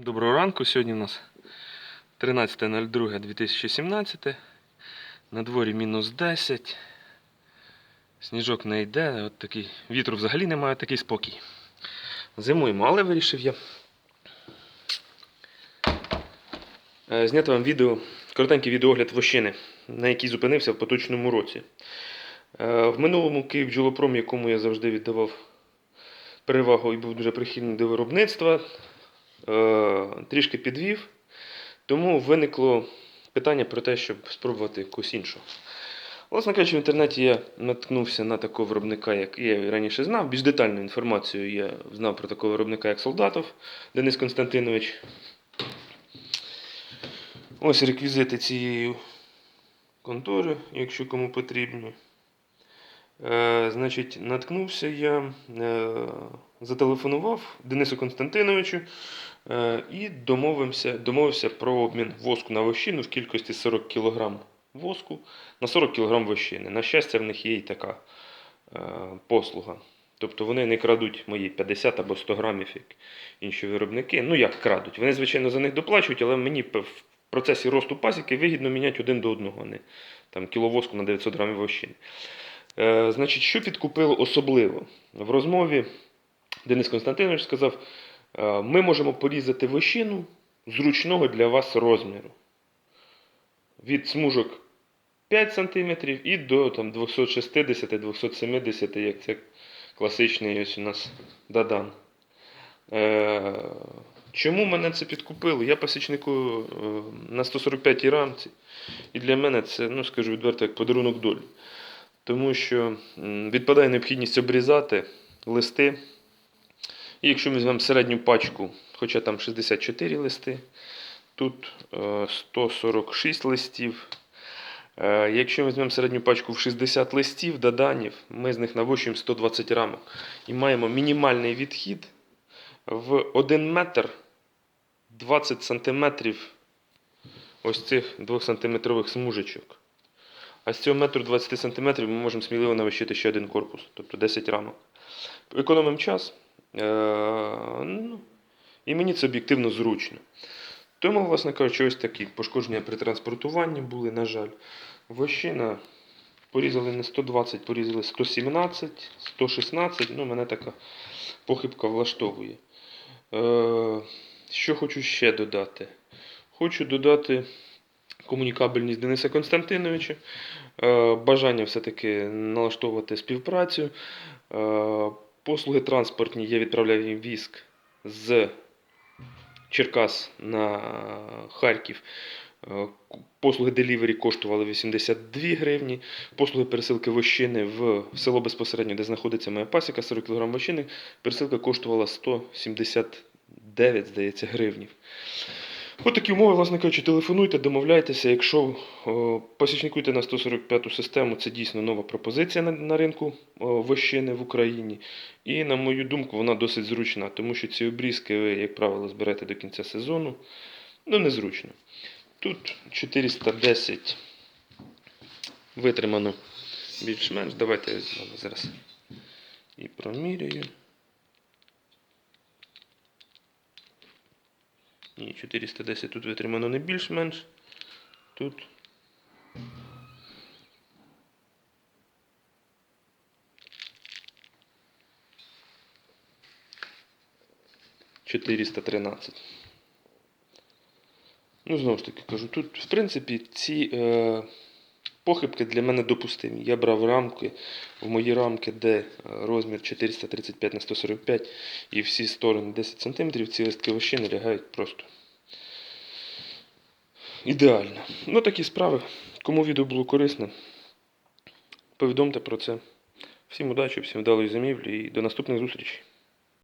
Доброго ранку. Сьогодні у нас 13.02.2017. На дворі мінус 10. Сніжок не йде. От такий вітру взагалі немає, такий спокій. Зимуємо, але вирішив я е, зняти вам відео, коротенький відеогляд вощини, на якій зупинився в поточному році. Е, В минулому Київ бджолопром, якому я завжди віддавав перевагу і був дуже прихильний до виробництва, трішки підвів. Тому виникло питання про те, щоб спробувати якусь іншу. Власне кажучи, в інтернеті я наткнувся на такого виробника, як я раніше знав. Більш детальну інформацію я знав про такого виробника, як Солдатов Денис Константинович. Ось реквізити цієї контори, якщо кому потрібні. Е, значить, наткнувся я, е, зателефонував Денису Константиновичу е, і домовився, домовився про обмін воску на вощину в кількості 40 кг воску на 40 кг вощини. На щастя, в них є і така е, послуга. Тобто вони не крадуть мої 50 або 100 грамів, як інші виробники. Ну як крадуть? Вони, звичайно, за них доплачують, але мені в процесі росту пасіки вигідно міняти один до одного, а не там, кіло воску на 900 грамів вощини. Е, значить, що підкупило особливо? В розмові Денис Константинович сказав: е, ми можемо порізати вощину зручного для вас розміру. Від смужок 5 см і до 260-270, як це класичний ось у нас Дадан. Е, чому мене це підкупило? Я пасічнику е, на 145 рамці, і для мене це, ну скажу відверто, як подарунок долі. Тому що відпадає необхідність обрізати листи. І якщо ми візьмемо середню пачку, хоча там 64 листи, тут е, 146 листів. Е, Якщо ми візьмемо середню пачку в 60 листів, доданів, ми з них навощуємо 120 рамок. І маємо мінімальний відхід в 1 метр 20 сантиметрів ось цих 2 сантиметрових смужечок. А з цього метру 20 сантиметрів ми можемо сміливо навищити ще один корпус, тобто 10 рамок. Економимо час. Е, ну, і мені це об'єктивно зручно. Тому, власне кажучи, ось такі пошкодження при транспортуванні були, на жаль. Вощина порізали не 120, порізали 117, 116. Ну, мене така похибка влаштовує. Е, що хочу ще додати? Хочу додати комунікабельність Дениса Константиновича, е, бажання все-таки налаштовувати співпрацю. Е, Послуги транспортні я відправляв їм віск з Черкас на Харків. Е, Послуги делівері коштували 82 гривні. Послуги пересилки вощини в село безпосередньо, де знаходиться моя пасіка, 40 кг вощини, пересилка коштувала 179, здається, гривнів. От такі умови, власне кажучи, телефонуйте, домовляйтеся. Якщо посічникуйте на 145 систему, це дійсно нова пропозиція на, на ринку вощини в Україні. І, на мою думку, вона досить зручна, тому що ці обрізки ви, як правило, зберете до кінця сезону. Ну, незручно. Тут 410 витримано більш-менш. Давайте я зараз і проміряю. Ні, 410 тут витримано не більш-менш. Тут. Чотириста тринадцять. Ну, знову ж таки кажу, тут, в принципі, ці е, похибки для мене допустимі. Я брав рамки, в мої рамки, де е, розмір 435 на 145 і всі сторони 10 см, ці листки вощини лягають просто ідеально. Ну, такі справи. Кому відео було корисне, повідомте про це. Всім удачі, всім вдалої зимівлі і до наступних зустрічей.